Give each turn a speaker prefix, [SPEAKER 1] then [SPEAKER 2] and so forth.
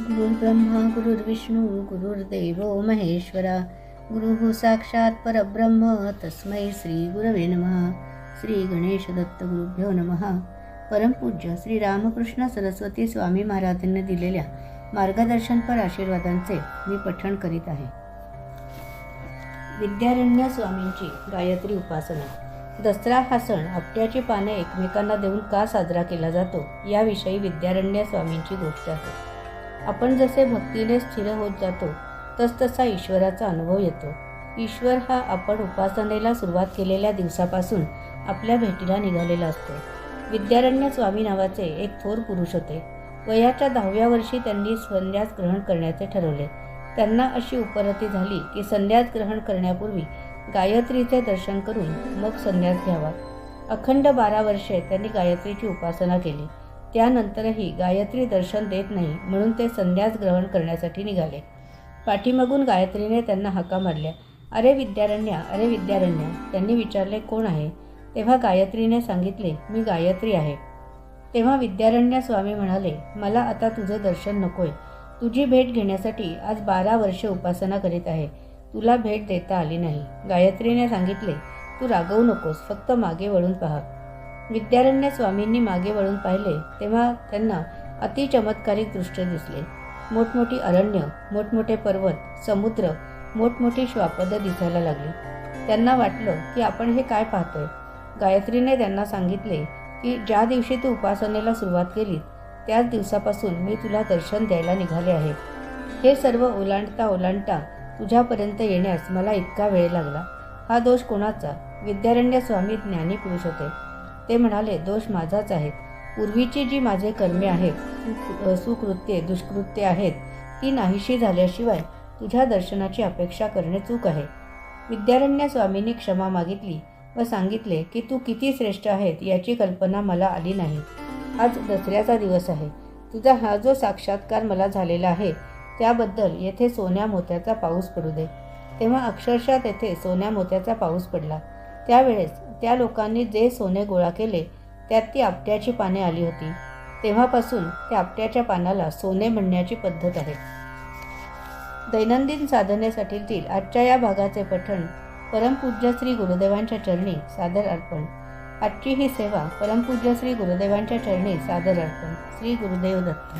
[SPEAKER 1] गुरुर्ब्रह्मा गुरुर्विष्णू गुरुर्देव महेश्वरा। गुरुः साक्षात परब्रह्म तस्मै श्री गुरवे नमः। श्री गणेश दत्त गुरुभ्यो नमः। परमपूज्य श्री रामकृष्ण सरस्वती स्वामी महाराजांनी दिलेल्या मार्गदर्शनपर आशीर्वादांचे मी पठण करीत आहे. विद्यारण्य स्वामींची गायत्री उपासना. दसरा हा सण आपट्याची पाने एकमेकांना देऊन का साजरा केला जातो याविषयी विद्यारण्य स्वामींची गोष्ट आहे. आपण जसे भक्तीने स्थिर होत जातो तसतसा ईश्वराचा अनुभव येतो. ईश्वर हा आपण उपासनेला सुरुवात केलेल्या दिवसापासून आपल्या भेटीला निघालेला असतो. विद्यारण्य स्वामी नावाचे एक थोर पुरुष होते. वयाच्या दहाव्या वर्षी त्यांनी संन्यास ग्रहण करण्याचे ठरवले. त्यांना अशी उपरती झाली की संन्यास ग्रहण करण्यापूर्वी गायत्रीचे दर्शन करून मग संन्यास घ्यावा. अखंड बारा वर्षे त्यांनी गायत्रीची उपासना केली. त्यानंतरही गायत्री दर्शन देत नाही म्हणून ते संध्यास ग्रहण करण्यासाठी निघाले. पाठीमागून गायत्रीने त्यांना हाका मारल्या. अरे विद्यारण्या अरे विद्यारण्या त्यांनी विचारले कोण आहे? तेव्हा गायत्रीने सांगितले मी गायत्री आहे. तेव्हा विद्यारण्य स्वामी म्हणाले मला आता तुझे दर्शन नकोय. तुझी भेट घेण्यासाठी आज बारा वर्षे उपासना करीत आहे. तुला भेट देता आली नाही. गायत्रीने सांगितले तू रागवू नकोस. फक्त मागे वळून पहा. विद्यारण्य स्वामींनी मागे वळून पाहिले तेव्हा त्यांना अति चमत्कारिक दृश्य दिसले. मोठमोठी अरण्य मोठमोठे पर्वत समुद्र मोठमोठी श्वापदं दिसायला लागली. त्यांना वाटलं की आपण हे काय पाहतोय? गायत्रीने त्यांना सांगितले की ज्या दिवशी तू उपासनेला सुरुवात केली त्याच दिवसापासून मी तुला दर्शन द्यायला निघाले आहे. हे सर्व ओलांडता ओलांडता तुझ्यापर्यंत येण्यास मला इतका वेळ लागला. हा दोष कोणाचा? विद्यारण्य स्वामी ज्ञानी पुरुष होते. ते म्हणाले दोष माझाच आहे. पूर्वीची जी माझे कर्मे आहेत सुकृत्ये दुष्कृत्ये आहेत ती नाहीशी झाल्याशिवाय तुझ्या दर्शनाची अपेक्षा करणे चूक आहे. विद्यारण्य स्वामींनी क्षमा मागितली व सांगितले की तू किती श्रेष्ठ आहेत याची कल्पना मला आली नाही. आज दसऱ्याचा दिवस आहे. तुझा हा जो साक्षात्कार मला झालेला आहे त्याबद्दल येथे सोन्या मोत्याचा पाऊस पडू दे. तेव्हा अक्षरशः तेथे सोन्या मोत्याचा पाऊस पडला. त्यावेळेस त्या लोकांनी जे सोने गोळा केले त्यात ती आपट्याची पाने आली होती. तेव्हापासून त्या आपट्याच्या पानाला सोने म्हणण्याची पद्धत आहे. दैनंदिन साधनेसाठीतील आजच्या या भागाचे पठण परमपूज्य श्री गुरुदेवांच्या चरणी सादर अर्पण. आजची ही सेवा परमपूज्य श्री गुरुदेवांच्या चरणी सादर अर्पण. श्री गुरुदेव दत्त.